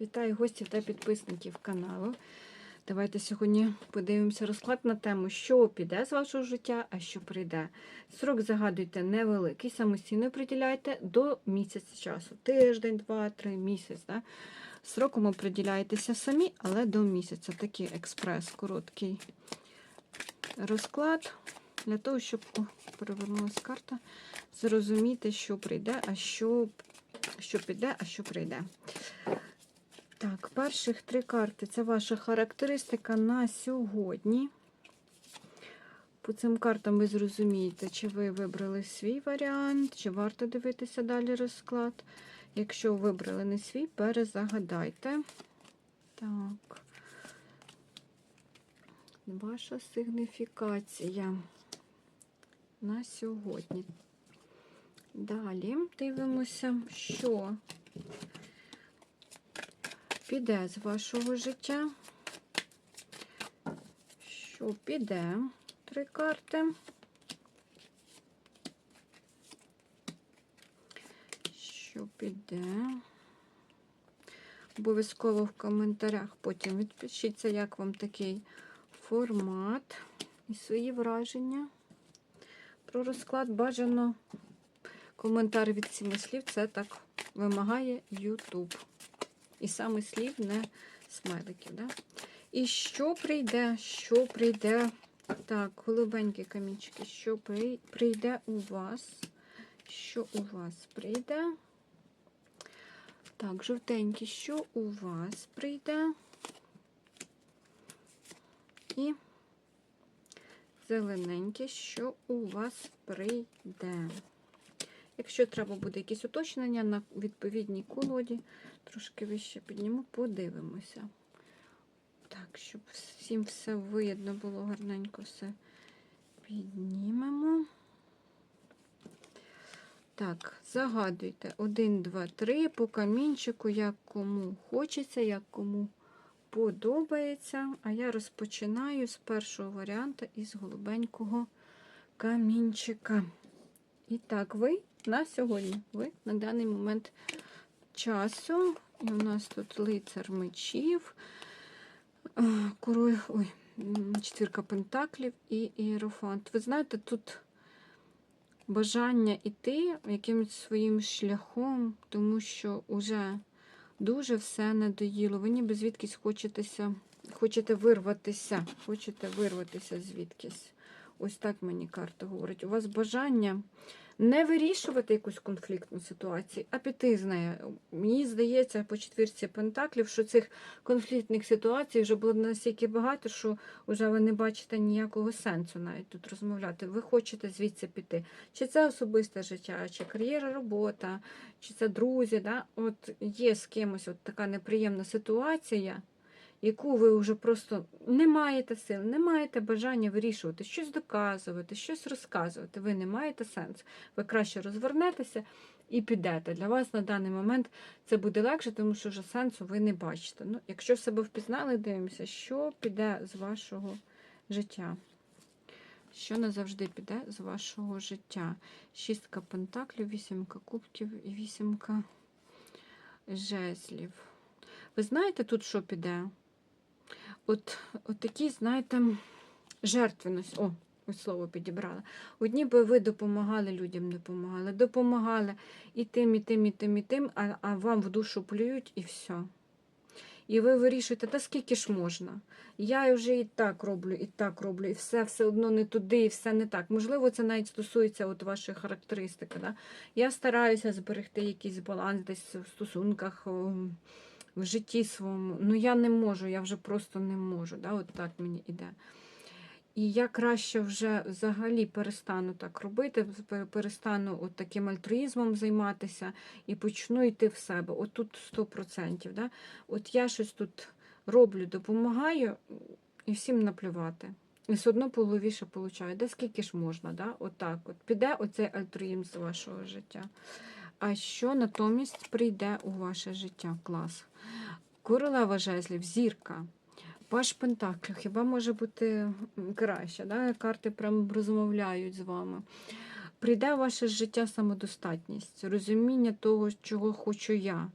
Вітаю гостів та підписників каналу. Давайте сьогодні подивимося розклад на тему, що піде з вашого життя, а що прийде. Срок загадуйте невеликий, самостійно приділяйте до місяця часу. Тиждень, два, три місяць. Да? Сроком оприділяєтеся самі, але до місяця. Такий експрес, короткий розклад. Для того, щоб перевернулася карта, зрозуміти, що прийде, а що, що піде, а що прийде. Так, перших три карти це ваша характеристика на сьогодні. По цим картам ви зрозумієте, чи ви вибрали свій варіант, чи варто дивитися далі розклад. Якщо вибрали не свій, перезагадайте. Так. Ваша сигніфікація на сьогодні. Далі дивимося, що піде з вашого життя. Що піде? Три карти. Що піде? Обов'язково в коментарях потім відпишіться, як вам такий формат і свої враження. Про розклад бажано коментар від сіми слів. Це так вимагає YouTube. І саме слів, не смайликів. Да? І що прийде? Що прийде? Так, голубенькі камінчики, що прийде у вас? Що у вас прийде? Так, жовтенькі, що у вас прийде? І зелененьке, що у вас прийде. Якщо треба буде якісь уточнення на відповідній колоді, трошки вище підніму, подивимося. Так, щоб всім все видно було гарненько все піднімемо. Так, загадуйте 1, 2, 3 по камінчику, як кому хочеться, як кому подобається. А я розпочинаю з першого варіанту із голубенького камінчика. І так, ви на сьогодні, ви на даний момент часу. І у нас тут лицар мечів, король, ой, четвірка пентаклів і іерофант. Ви знаєте, тут бажання йти якимось своїм шляхом, тому що вже дуже все надоїло. Ви ніби звідкись хочетеся, хочете вирватися, хочете вирватися звідкись. Ось так мені карта говорить. У вас бажання не вирішувати якусь конфліктну ситуацію, а піти з нею. Мені здається, по четвірці пентаклів, що цих конфліктних ситуацій вже було настільки багато, що вже ви не бачите ніякого сенсу навіть тут розмовляти. Ви хочете звідси піти. Чи це особисте життя, чи кар'єра, робота, чи це друзі. Да? От є з кимось от така неприємна ситуація яку ви вже просто не маєте сил, не маєте бажання вирішувати, щось доказувати, щось розказувати. Ви не маєте сенсу. Ви краще розвернетеся і підете. Для вас на даний момент це буде легше, тому що вже сенсу ви не бачите. Ну, Якщо себе впізнали, дивимося, що піде з вашого життя. Що назавжди піде з вашого життя? Шістка пентаклів, вісімка кубків і вісімка жезлів. Ви знаєте тут, що піде? От, от такі, знаєте, жертвеність. О, ось слово підібрала. Одні би ви допомагали людям, допомагали, допомагали і тим, і тим, і тим, і тим, а, а вам в душу плюють і все. І ви вирішуєте, та скільки ж можна? Я вже і так роблю, і так роблю, і все все одно не туди, і все не так. Можливо, це навіть стосується от вашої характеристики. Да? Я стараюся зберегти якийсь баланс десь в стосунках в житті своєму. Ну я не можу, я вже просто не можу. Да? От так мені йде. І я краще вже взагалі перестану так робити, перестану от таким альтруїзмом займатися і почну йти в себе. От тут 100%. Да? От я щось тут роблю, допомагаю і всім наплювати. І все одно по голові ще получаю. Де скільки ж можна? Да? Отак от, от. Піде оцей альтруїзм з вашого життя. А що натомість прийде у ваше життя? Клас. Королева жезлів, зірка. Ваш пентакль, хіба може бути краще? Да? Карти прям розмовляють з вами. Прийде в ваше життя самодостатність, розуміння того, чого хочу я.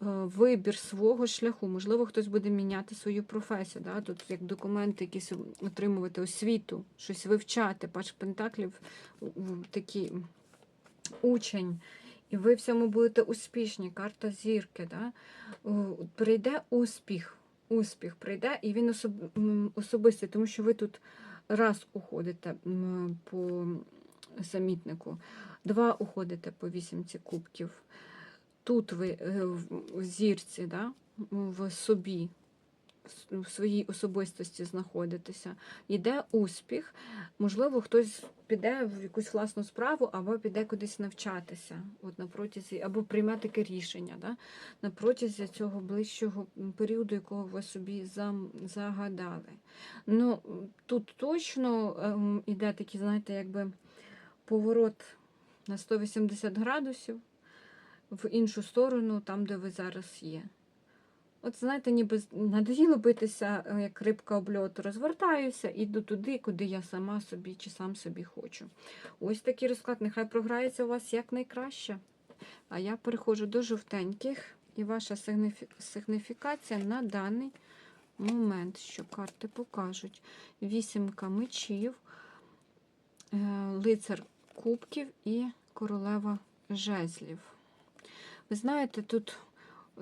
вибір свого шляху. Можливо, хтось буде міняти свою професію. Да? Тут як документи якісь отримувати освіту, щось вивчати. Паш Пентаклів такий учень. І ви в цьому будете успішні. Карта зірки. Да? Прийде успіх. Успіх прийде, і він особ... особистий, тому що ви тут раз уходите по самітнику, два уходите по вісімці кубків. Тут ви е, в- зірці, да? в собі, в в своїй особистості знаходитеся. Йде успіх. Можливо, хтось піде в якусь власну справу, або піде кудись навчатися, от на протязі, або прийме таке рішення, да? на протязі цього ближчого періоду, якого ви собі загадали. Ну, тут точно ем, іде такий, знаєте, якби поворот на 180 градусів в іншу сторону, там, де ви зараз є. От знаєте, ніби надоїло битися, е, як рибка об льот, розвертаюся, іду туди, куди я сама собі чи сам собі хочу. Ось такий розклад, нехай програється у вас якнайкраще. А я переходжу до жовтеньких, і ваша сигніфікація на даний момент, що карти покажуть. Вісімка мечів, е, лицар кубків і королева жезлів. Ви знаєте, тут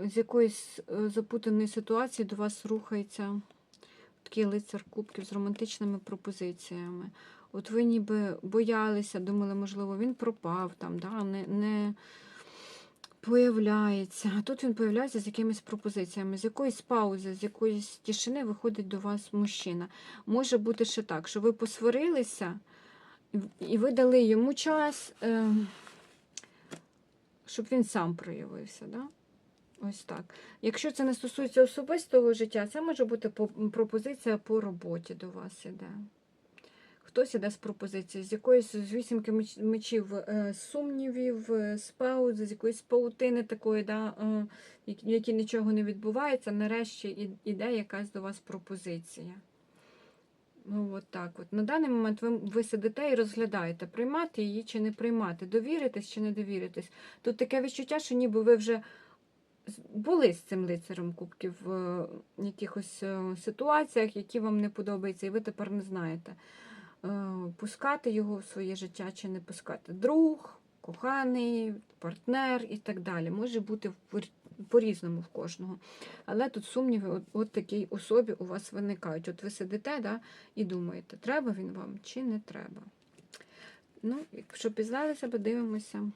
з якоїсь е, запутаної ситуації до вас рухається такий лицар кубків з романтичними пропозиціями. От ви ніби боялися, думали, можливо, він пропав там, да, не, не появляється. А тут він появляється з якимись пропозиціями, з якоїсь паузи, з якоїсь тишини виходить до вас мужчина. Може бути ще так, що ви посварилися, і- ви дали йому час, е, щоб він сам проявився. Да? Ось так. Якщо це не стосується особистого життя, це може бути пропозиція по роботі до вас іде. Хтось іде з пропозиції, з якоїсь з вісімки мечів е, сумнівів, е, з паузи, з якоїсь паутини такої, да, е, в якій нічого не відбувається, нарешті іде якась до вас пропозиція. Ну, от так от. На даний момент ви, ви сидите і розглядаєте, приймати її чи не приймати, довіритись чи не довіритись. Тут таке відчуття, що ніби ви вже були з цим лицарем кубків в якихось е, ситуаціях, які вам не подобаються, і ви тепер не знаєте, е, пускати його в своє життя чи не пускати. Друг, коханий, партнер і так далі. Може бути по-різному в кожного. Але тут сумніви от, от такій особі у вас виникають. От ви сидите да, і думаєте, треба він вам чи не треба. Ну, якщо пізнали себе, дивимося.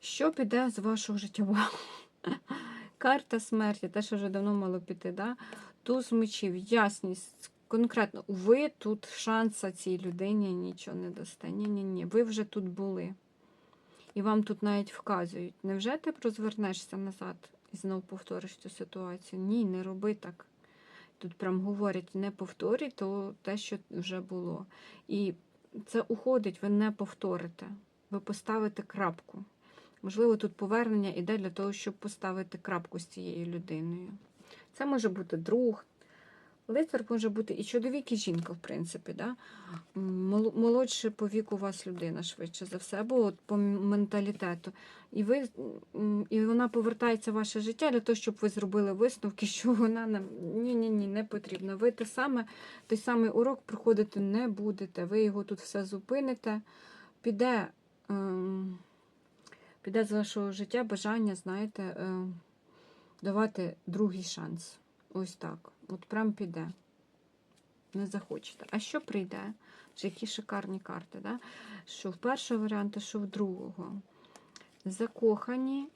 Що піде з вашого життя? Карта смерті, те, що вже давно мало піти, да? туз мечів, ясність. Конкретно, ви тут шанса цій людині нічого не дасте. Ні-ні-ні, ви вже тут були. І вам тут навіть вказують. Невже ти розвернешся назад і знову повториш цю ситуацію? Ні, не роби так. Тут прям говорять, не повторюй то те, що вже було. І це уходить, ви не повторите. Ви поставите крапку. Можливо, тут повернення іде для того, щоб поставити крапку з цією людиною. Це може бути друг. Лицар може бути і чоловік, і жінка, в принципі. Да? Молодше по віку у вас людина, швидше за все, або от по менталітету. І, ви, і вона повертається в ваше життя для того, щоб ви зробили висновки, що вона нам ні-ні-ні, не потрібна. Ви те саме, той самий урок проходити не будете. Ви його тут все зупините. Піде. ем, піде з вашого життя бажання, знаєте, е, давати другий шанс. Ось так. От прям піде. Не захочете. А що прийде? Ж які шикарні карти, да? що в першого варіанту, що в другого. Закохані,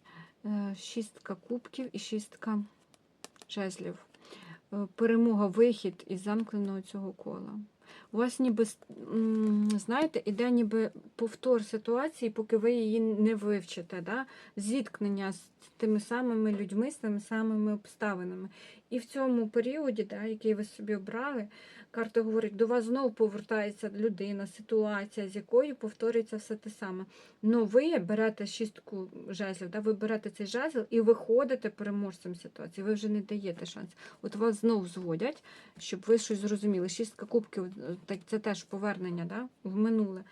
е, шістка кубків і шістка жезлів. Е, Перемога, вихід із замкненого цього кола. У вас ніби, знаєте, іде ніби повтор ситуації, поки ви її не вивчите. Да? Зіткнення з тими самими людьми, з тими самими обставинами. І в цьому періоді, да, який ви собі обрали, карта говорить, до вас знову повертається людина, ситуація, з якою повторюється все те саме. Ну, ви берете шістку жезлів, да, ви берете цей жезл і виходите переможцем ситуації. Ви вже не даєте шанс. От вас знову зводять, щоб ви щось зрозуміли. Шістка кубків це теж повернення да, в минуле.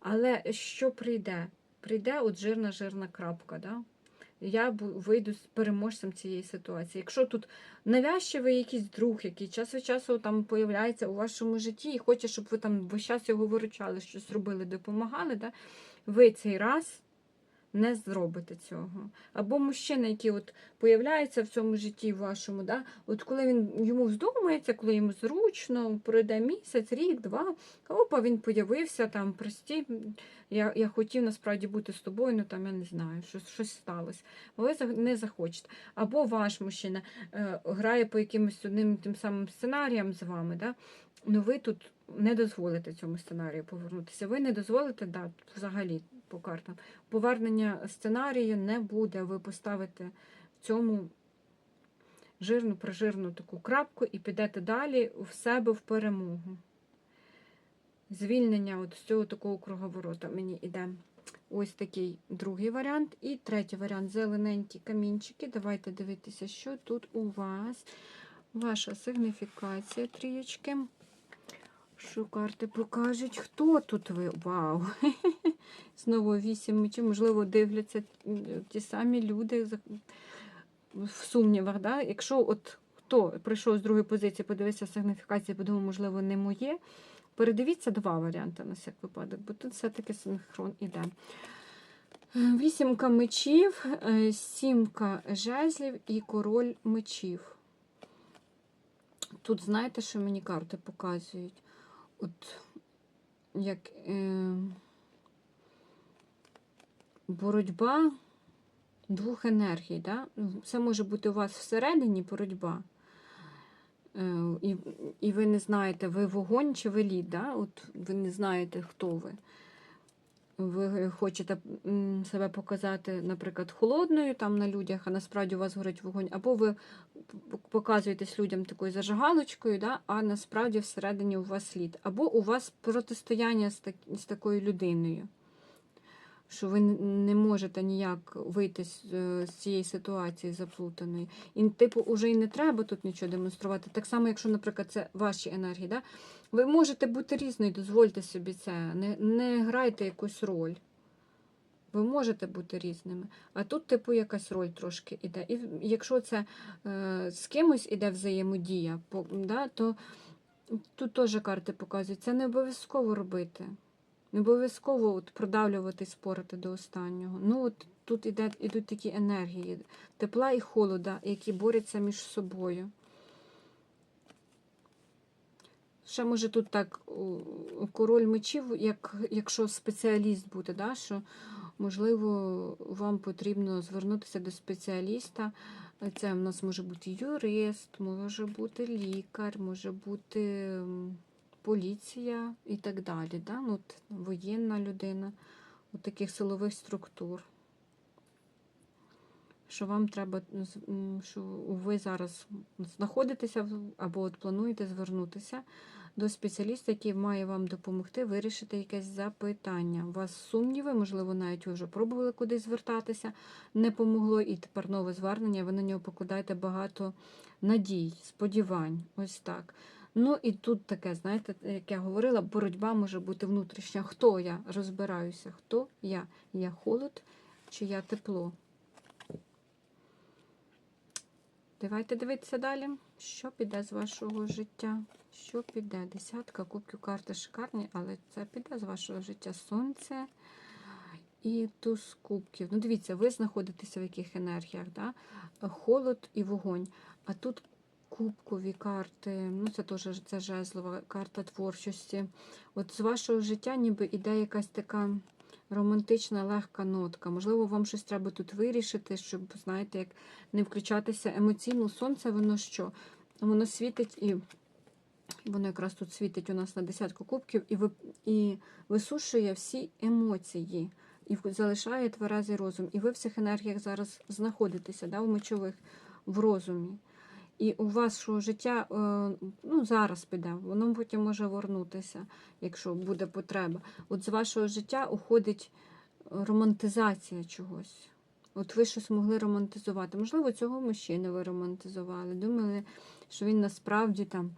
Але що прийде? Прийде от жирна жирна крапка. Да? Я вийду з переможцем цієї ситуації. Якщо тут навязчивий якийсь друг, який час від часу там появляється у вашому житті і хоче, щоб ви там весь час його виручали, щось робили, допомагали, да? ви цей раз не зробите цього. Або мужчина, який от появляється в цьому житті вашому, да? от коли він йому вздумається, коли йому зручно, пройде місяць, рік, два, опа, він появився там, прості, я, я хотів насправді бути з тобою, ну там я не знаю, щось, щось сталося. Ви не захочете. Або ваш мужчина е, грає по якимось одним тим самим сценаріям з вами, да? ну ви тут не дозволите цьому сценарію повернутися. Ви не дозволите, да, взагалі по картам. Повернення сценарію не буде. Ви поставите в цьому жирну, прижирну таку крапку і підете далі в себе в перемогу. Звільнення от з цього такого круговорота мені йде. Ось такий другий варіант. І третій варіант зелененькі камінчики. Давайте дивитися, що тут у вас. Ваша сигніфікація трієчки. Що карти покажуть? Хто тут ви? Вау! Знову вісім мечів. Можливо, дивляться ті самі люди в сумнівах. Да? Якщо от хто прийшов з другої позиції, подивився сигніфікацію, подумав, можливо, не моє. Передивіться два варіанти на всяк випадок, бо тут все-таки синхрон іде. Вісімка мечів, е, сімка жезлів і король мечів. Тут знаєте, що мені карти показують? От як е, боротьба двох енергій. Да? Це може бути у вас всередині боротьба. Е, І, і ви не знаєте, ви вогонь чи ви лід, да? От ви не знаєте, хто ви. Ви хочете себе показати, наприклад, холодною там на людях, а насправді у вас горить вогонь, або ви показуєтесь людям такою зажигалочкою, да? а насправді всередині у вас лід. Або у вас протистояння з, так, з такою людиною, що ви не можете ніяк вийти з, е, з цієї ситуації заплутаної. І, типу, уже і не треба тут нічого демонструвати. Так само, якщо, наприклад, це ваші енергії. Да? Ви можете бути різною, дозвольте собі це. Не, не грайте якусь роль. Ви можете бути різними. А тут, типу, якась роль трошки іде. І якщо це е, з кимось іде взаємодія, по, да, то тут теж карти показують. Це не обов'язково робити. Не обов'язково от продавлювати, спорити до останнього. Ну, от тут іде, ідуть такі енергії тепла і холода, які борються між собою. Ще може тут так король мечів, як, якщо спеціаліст буде, да, що можливо вам потрібно звернутися до спеціаліста. Це в нас може бути юрист, може бути лікар, може бути поліція і так далі. Да? Ну, от, воєнна людина у таких силових структур. Що вам треба, що ви зараз знаходитеся або от плануєте звернутися до спеціаліста, який має вам допомогти вирішити якесь запитання. У вас сумніви, можливо, навіть ви вже пробували кудись звертатися, не помогло, і тепер нове звернення, ви на нього покладаєте багато надій, сподівань. Ось так. Ну і тут таке, знаєте, як я говорила, боротьба може бути внутрішня. Хто я розбираюся? Хто я? Я холод чи я тепло? Давайте дивитися далі. Що піде з вашого життя? Що піде? Десятка кубків карти шикарні, але це піде з вашого життя сонце і туз кубків. Ну, дивіться, ви знаходитеся в яких енергіях, да? холод і вогонь. А тут кубкові карти, ну це теж це жезлова карта творчості. От з вашого життя ніби іде якась така романтична легка нотка. Можливо, вам щось треба тут вирішити, щоб, знаєте, як не включатися емоційно. Сонце, воно що? Воно світить і воно якраз тут світить у нас на десятку кубків і, ви, і висушує всі емоції. І залишає тверезий розум. І ви в цих енергіях зараз знаходитеся, да, у мечових, в розумі. І у вашого життя е, ну, зараз піде, воно потім може вернутися, якщо буде потреба. От з вашого життя уходить романтизація чогось. От ви щось могли романтизувати. Можливо, цього мужчину ви романтизували. Думали, що він насправді там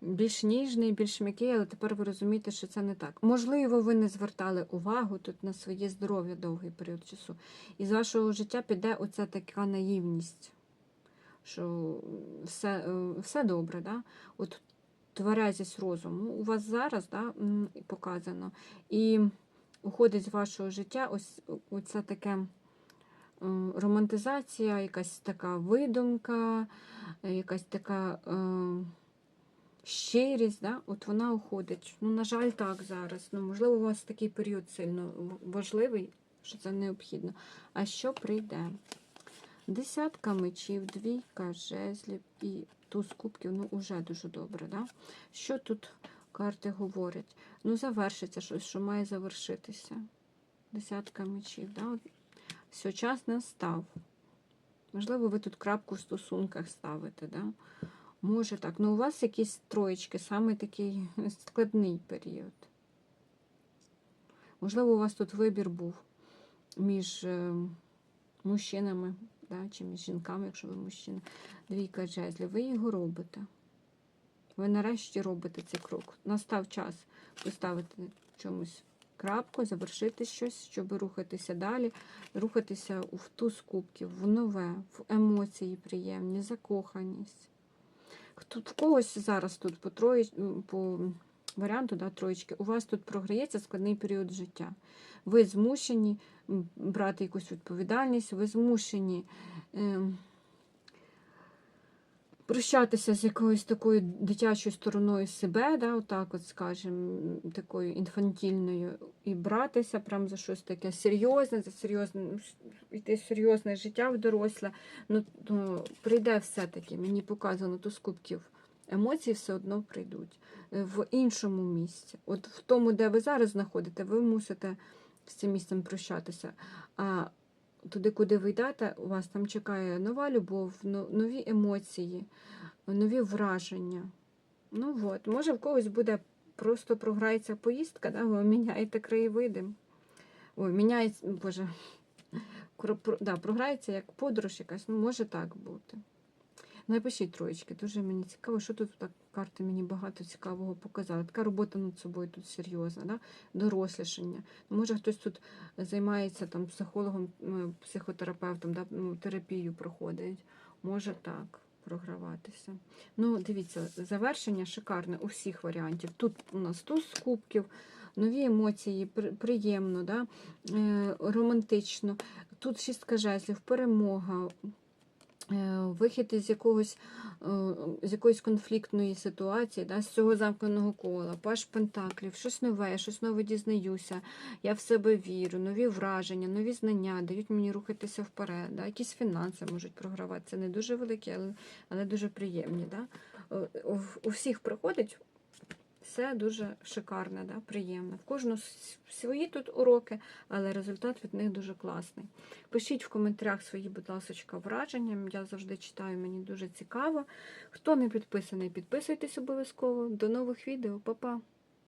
більш ніжний, більш м'який, але тепер ви розумієте, що це не так. Можливо, ви не звертали увагу тут на своє здоров'я довгий період часу. І з вашого життя піде оця така наївність, що все, е, все добре. Да? От тверезість розуму у вас зараз да, показано. І уходить з вашого життя ось оце таке е, романтизація, якась така видумка, е, якась така е, щирість, да? от вона уходить. Ну, на жаль, так зараз. Ну, можливо, у вас такий період сильно важливий, що це необхідно. А що прийде? Десятка мечів, двійка жезлів і туз кубків, ну, уже дуже добре. Да? Що тут карти говорять? Ну, завершиться щось, що має завершитися. Десятка мечів. Да? От Все, час настав. Можливо, ви тут крапку в стосунках ставите. Да? Може так. Ну, у вас якісь троєчки, саме такий складний період. Можливо, у вас тут вибір був між е, мужчинами, да, чи між жінками, якщо ви мужчина. Двійка жезлів. Ви його робите. Ви нарешті робите цей крок. Настав час поставити чомусь крапку, завершити щось, щоб рухатися далі, рухатися в туз кубків, в нове, в емоції приємні, закоханість. Хто в когось зараз тут по трої, по варіанту да, троєчки, у вас тут програється складний період життя. Ви змушені брати якусь відповідальність, ви змушені. ем, прощатися з якоюсь такою дитячою стороною себе, да, отак от, скажем, такою інфантільною, і братися прям за щось таке серйозне, за серйозне, ну, йти серйозне життя в доросле. Ну, то прийде все-таки, мені показано то з кубків. Емоції все одно прийдуть Е, в іншому місці. От в тому, де ви зараз знаходите, ви мусите з цим місцем прощатися. А туди, куди ви йдете, у вас там чекає нова любов, нові емоції, нові враження. Ну от, може в когось буде просто програється поїздка, да? ви міняєте краєвиди. Ой, міняється, боже, да, програється як подорож якась, ну може так бути. Напишіть троєчки, дуже мені цікаво, що тут так карти мені багато цікавого показали. Така робота над собою тут серйозна, да? дорослішання. Ну, може хтось тут займається там психологом, психотерапевтом, да? ну, терапію проходить. Може так програватися. Ну, дивіться, завершення шикарне у всіх варіантів. Тут у нас туз кубків, нові емоції, приємно, да? е, романтично. Тут шістка жезлів, перемога. Е, Вихід із якогось е, з якоїсь конфліктної ситуації, да, з цього замкненого кола, паш пентаклів, щось нове, щось нове дізнаюся, я в себе вірю, нові враження, нові знання дають мені рухатися вперед. Да, якісь фінанси можуть програвати. Це не дуже великі, але, але дуже приємні. Да. Е, у всіх приходить все дуже шикарне, да, приємне. В кожну свої тут уроки, але результат від них дуже класний. Пишіть в коментарях свої, будь ласка, враження. Я завжди читаю, мені дуже цікаво. Хто не підписаний, підписуйтесь обов'язково. До нових відео, Па-па!